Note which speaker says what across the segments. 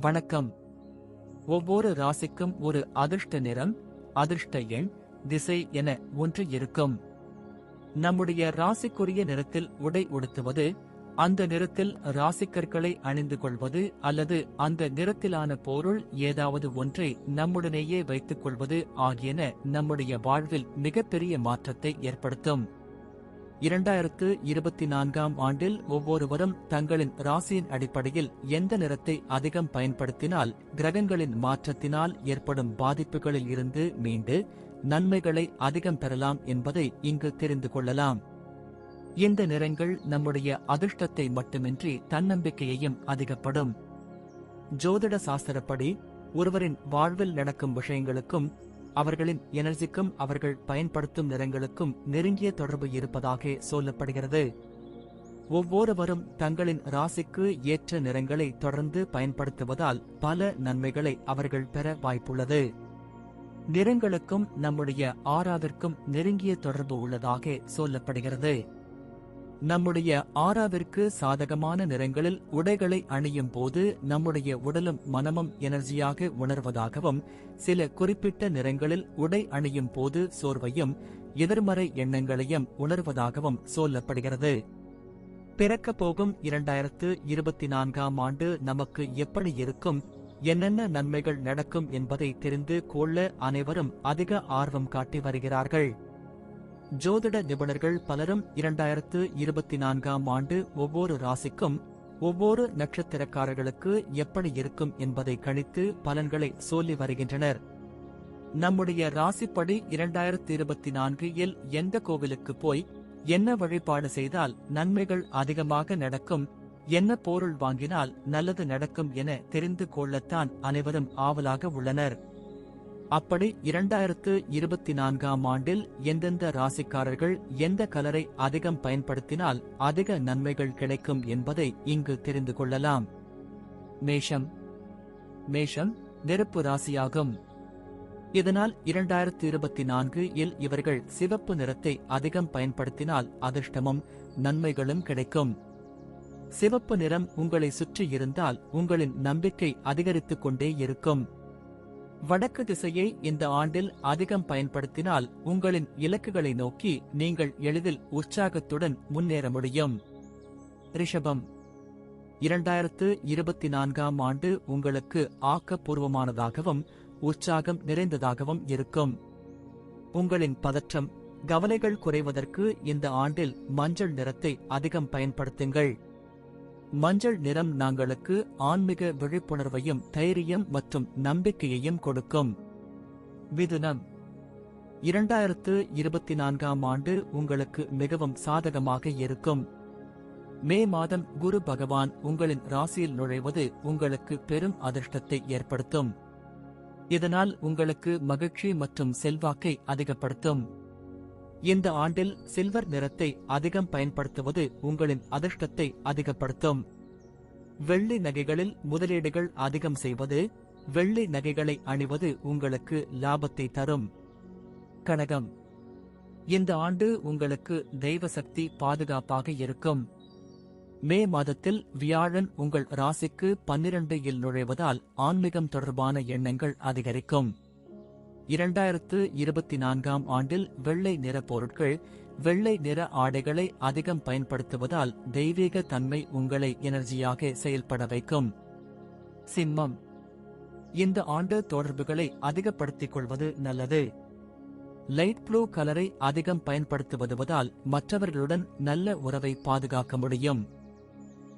Speaker 1: வணக்கம். ஒவ்வொரு ராசிக்கும் ஒரு அதிர்ஷ்ட நிறம் அதிர்ஷ்ட எண் திசை என ஒன்று இருக்கும். நம்முடைய ராசிக்குரிய நிறத்தில் உடை உடுத்துவது அந்த நிறத்தில் ராசிக்கற்களை அணிந்து கொள்வது அல்லது அந்த நிறத்திலான பொருள் ஏதாவது ஒன்றை நம்முடனேயே வைத்துக் கொள்வது ஆகியன நம்முடைய வாழ்வில் மிகப்பெரிய மாற்றத்தை ஏற்படுத்தும். இரண்டாயிரத்து இருபத்தி நான்காம் ஆண்டில் ஒவ்வொருவரும் தங்களின் ராசியின் அடிப்படையில் எந்த நிறத்தை அதிகம் பயன்படுத்தினால் கிரகங்களின் மாற்றத்தினால் ஏற்படும் பாதிப்புகளில் இருந்து மீண்டு நன்மைகளை அதிகம் பெறலாம் என்பதை இங்கு தெரிந்து கொள்ளலாம். இந்த நிறங்கள் நம்முடைய அதிர்ஷ்டத்தை மட்டுமின்றி தன்னம்பிக்கையையும் அதிகப்படும். ஜோதிட சாஸ்திரப்படி ஒருவரின் வாழ்வில் நடக்கும் விஷயங்களுக்கும் அவர்களின் எனர்ஜிக்கும் அவர்கள் பயன்படுத்தும் நிறங்களுக்கும் நெருங்கிய தொடர்பு இருப்பதாக சொல்லப்படுகிறது. ஒவ்வொருவரும் தங்களின் ராசிக்கு ஏற்ற நிறங்களை தொடர்ந்து பயன்படுத்துவதால் பல நன்மைகளை அவர்கள் பெற வாய்ப்புள்ளது. நிறங்களுக்கும் நம்முடைய ஆறாவிற்கும் நெருங்கிய தொடர்பு உள்ளதாக சொல்லப்படுகிறது. நம்முடைய ஆறாவிற்கு சாதகமான நிறங்களில் உடைகளை அணியும் போது நம்முடைய உடலும் மனமும் எனர்ஜியாக உணர்வதாகவும் சில குறிப்பிட்ட நிறங்களில் உடை அணியும் போது சோர்வையும் எதிர்மறை எண்ணங்களையும் உணர்வதாகவும் சொல்லப்படுகிறது. பிறக்கப் போகும் இரண்டாயிரத்து இருபத்தி நான்காம் ஆண்டு நமக்கு எப்படி இருக்கும் என்னென்ன நன்மைகள் நடக்கும் என்பதை தெரிந்து கொள்ள அனைவரும் அதிக ஆர்வம் காட்டி வருகிறார்கள். ஜோதிட நிபுணர்கள் பலரும் இரண்டாயிரத்து இருபத்தி நான்காம் ஆண்டு ஒவ்வொரு ராசிக்கும் ஒவ்வொரு நட்சத்திரக்காரர்களுக்கு எப்படி இருக்கும் என்பதை கணித்து பலன்களை சொல்லி வருகின்றனர். நம்முடைய ராசிப்படி இரண்டாயிரத்து இருபத்தி நான்கு இல் எந்த கோவிலுக்கு போய் என்ன வழிபாடு செய்தால் நன்மைகள் அதிகமாக நடக்கும் என்ன பொருள் வாங்கினால் நல்லது நடக்கும் என தெரிந்து கொள்ளத்தான் அனைவரும் ஆவலாக உள்ளனர். அப்படி இரண்டாயிரத்து இருபத்தி நான்காம் ஆண்டில் எந்தெந்த ராசிக்காரர்கள் எந்த கலரை அதிகம் பயன்படுத்தினால் அதிக நன்மைகள் கிடைக்கும் என்பதை இங்கு தெரிந்து கொள்ளலாம். மேஷம். மேஷம் நெருப்பு ராசியாகும். இதனால் இரண்டாயிரத்து இருபத்தி நான்கு இல் இவர்கள் சிவப்பு நிறத்தை அதிகம் பயன்படுத்தினால் அதிர்ஷ்டமும் நன்மைகளும் கிடைக்கும். சிவப்பு நிறம் உங்களை சுற்றி இருந்தால் உங்களின் நம்பிக்கை அதிகரித்துக் கொண்டே இருக்கும். வடக்கு திசையை இந்த ஆண்டில் அதிகம் பயன்படுத்தினால் உங்களின் இலக்குகளை நோக்கி நீங்கள் எளிதில் உற்சாகத்துடன் முன்னேற முடியும். ரிஷபம். இரண்டாயிரத்து இருபத்தி நான்காம் ஆண்டு உங்களுக்கு ஆக்கப்பூர்வமானதாகவும் உற்சாகம் நிறைந்ததாகவும் இருக்கும். உங்களின் பதற்றம். கவலைகள் குறைவதற்கு இந்த ஆண்டில் மஞ்சள் நிறத்தை அதிகம் பயன்படுத்துங்கள். மஞ்சள் நிறம் நாங்களுக்கு ஆன்மீக விழிப்புணர்வையும் தைரியம் மற்றும் நம்பிக்கையையும் கொடுக்கும். மிதுனம் இரண்டாயிரத்து இருபத்தி நான்காம் ஆண்டு உங்களுக்கு மிகவும் சாதகமாக இருக்கும். மே மாதம் குரு பகவான் உங்களின் ராசியில் நுழைவது உங்களுக்கு பெரும் அதிர்ஷ்டத்தை ஏற்படுத்தும். இதனால் உங்களுக்கு மகிழ்ச்சி மற்றும் செல்வாக்கை அதிகப்படுத்தும். இந்த ஆண்டில் சில்வர் நிறத்தை அதிகம் பயன்படுத்துவது உங்களின் அதிர்ஷ்டத்தை அதிகப்படுத்தும். வெள்ளி நகைகளில் முதலீடுகள் அதிகம் செய்வது வெள்ளி நகைகளை அணிவது உங்களுக்கு லாபத்தை தரும். கனகம். இந்த ஆண்டு உங்களுக்கு தெய்வ சக்தி பாதுகாப்பாக இருக்கும். மே மாதத்தில் வியாழன் உங்கள் ராசிக்கு பன்னிரண்டு இல் நுழைவதால் ஆன்மீகம் தொடர்பான எண்ணங்கள் அதிகரிக்கும். இரண்டாயிரத்து இருபத்தி நான்காம் ஆண்டில் வெள்ளை நிற பொருட்கள் வெள்ளை நிற ஆடைகளை அதிகம் பயன்படுத்துவதால் தெய்வீக தன்மை உங்களை எனர்ஜியாக செயல்பட வைக்கும். சிம்மம். இந்த ஆண்டு தொடர்புகளை அதிகப்படுத்திக் கொள்வது நல்லது. லைட் ப்ளூ கலரை அதிகம் பயன்படுத்துவதுவதால் மற்றவர்களுடன் நல்ல உறவை பாதுகாக்க முடியும்.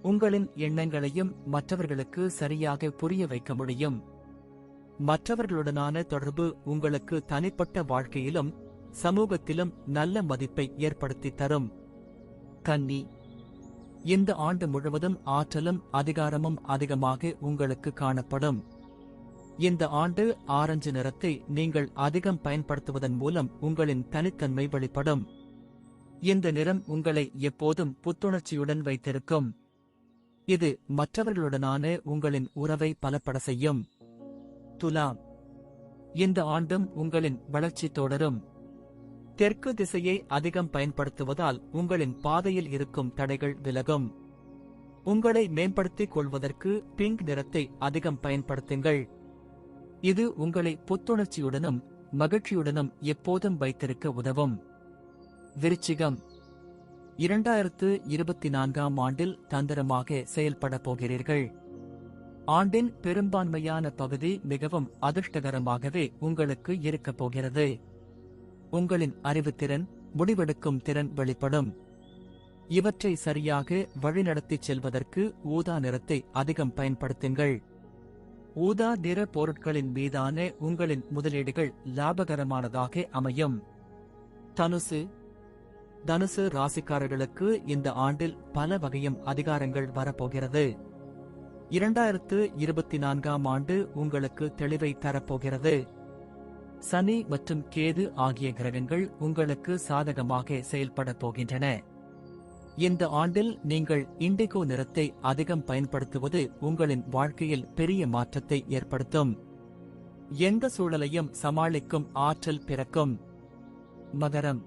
Speaker 1: உங்களின் எண்ணங்களையும் மற்றவர்களுக்கு சரியாக புரிய வைக்க முடியும். மற்றவர்களுடனான தொடர்பு உங்களுக்கு தனிப்பட்ட வாழ்க்கையிலும் சமூகத்திலும் நல்ல மதிப்பை ஏற்படுத்தி தரும். கன்னி. இந்த ஆண்டு முழுவதும் ஆற்றலும் அதிகாரமும் அதிகமாக உங்களுக்கு காணப்படும். இந்த ஆண்டு ஆரஞ்சு நிறத்தை நீங்கள் அதிகம் பயன்படுத்துவதன் மூலம் உங்களின் தனித்தன்மை வெளிப்படும். இந்த நிறம் உங்களை எப்போதும் புத்துணர்ச்சியுடன் வைத்திருக்கும். இது மற்றவர்களுடனான உங்களின் உறவை பலப்பட செய்யும். துலாம். இந்த ஆண்டும் உங்களின் வளர்ச்சி தொடரும். தெற்கு திசையை அதிகம் பயன்படுத்துவதால் உங்களின் பாதையில் இருக்கும் தடைகள் விலகும். உங்களை மேம்படுத்திக் கொள்வதற்கு பிங்க் நிறத்தை அதிகம் பயன்படுத்துங்கள். இது உங்களை புத்துணர்ச்சியுடனும் மகிழ்ச்சியுடனும் எப்போதும் வைத்திருக்க உதவும். விருச்சிகம். இரண்டாயிரத்து இருபத்தி நான்காம் ஆண்டில் தந்திரமாக செயல்பட போகிறீர்கள். ஆண்டின் பெரும்பான்மையான பகுதி மிகவும் அதிர்ஷ்டகரமாகவே உங்களுக்கு இருக்கப் போகிறது. உங்களின் அறிவுத்திறன் முடிவெடுக்கும் திறன் வெளிப்படும். இவற்றை சரியாக வழிநடத்திச் செல்வதற்கு ஊதா நிறத்தை அதிகம் பயன்படுத்துங்கள். ஊதா நிற பொருட்களின் மீதான உங்களின் முதலீடுகள் லாபகரமானதாக அமையும். தனுசு. தனுசு ராசிக்காரர்களுக்கு இந்த ஆண்டில் பல வகையும் அதிகாரங்கள் வரப்போகிறது. இரண்டாயிரத்து இருபத்தி நான்காம் ஆண்டு உங்களுக்கு தெளிவை தரப்போகிறது. சனி மற்றும் கேது ஆகிய கிரகங்கள் உங்களுக்கு சாதகமாக செயல்படப் போகின்றன. இந்த ஆண்டில் நீங்கள் இண்டிகோ நிறத்தை அதிகம் பயன்படுத்துவது உங்களின் வாழ்க்கையில் பெரிய மாற்றத்தை ஏற்படுத்தும். எந்த சூழலையும் சமாளிக்கும் ஆற்றல் பிறக்கும். மகரம்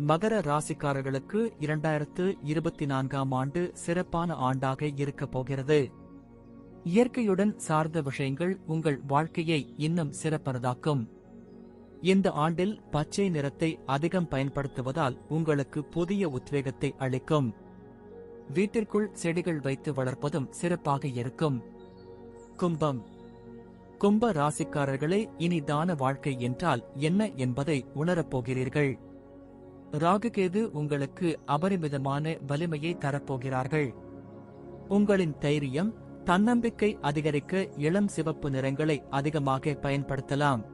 Speaker 1: மகர ராசிக்காரர்களுக்கு இரண்டாயிரத்து இருபத்தி நான்காம் ஆண்டு சிறப்பான ஆண்டாக இருக்கப் போகிறது. இயற்கையுடன் சார்ந்த விஷயங்கள் உங்கள் வாழ்க்கையை இன்னும் சிறப்பானதாக்கும் இந்த ஆண்டில் பச்சை நிறத்தை அதிகம் பயன்படுத்துவதால் உங்களுக்கு புதிய உத்வேகத்தை அளிக்கும். வீட்டிற்குள் செடிகள் வைத்து வளர்ப்பதும் சிறப்பாக இருக்கும். கும்பம். கும்ப ராசிக்காரர்களே இனிதான வாழ்க்கை என்றால் என்ன என்பதை உணரப் போகிறீர்கள். ராகுகேது உங்களுக்கு அபரிமிதமான வலிமையை தரப்போகிறார்கள். உங்களின் தைரியம் தன்னம்பிக்கை அதிகரிக்க இளம் சிவப்பு நிறங்களை அதிகமாக பயன்படுத்தலாம்.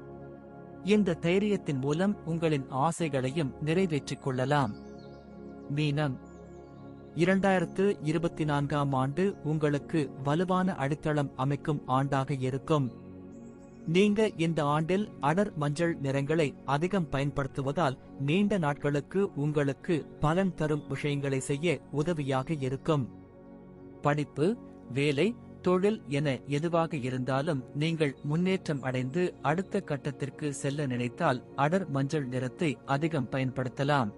Speaker 1: இந்த தைரியத்தின் மூலம் உங்களின் ஆசைகளையும் நிறைவேற்றிக் கொள்ளலாம். மீனம். இரண்டாயிரத்து இருபத்தி நான்காம் ஆண்டு உங்களுக்கு வலுவான அடித்தளம் அமைக்கும் ஆண்டாக இருக்கும். நீங்க இந்த ஆண்டில் அடர் மஞ்சள் நிறங்களை அதிகம் பயன்படுத்துவதால் நீண்ட நாட்களுக்கு உங்களுக்கு பலன் தரும் விஷயங்களை செய்ய உதவியாக இருக்கும். படிப்பு வேலை தொழில் என எதுவாக இருந்தாலும் நீங்கள் முன்னேற்றம் அடைந்து அடுத்த கட்டத்திற்கு செல்ல நினைத்தால் அடர் மஞ்சள் நிறத்தை அதிகம் பயன்படுத்தலாம்.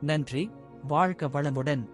Speaker 1: நன்றி வாழ்க வளமுடன்.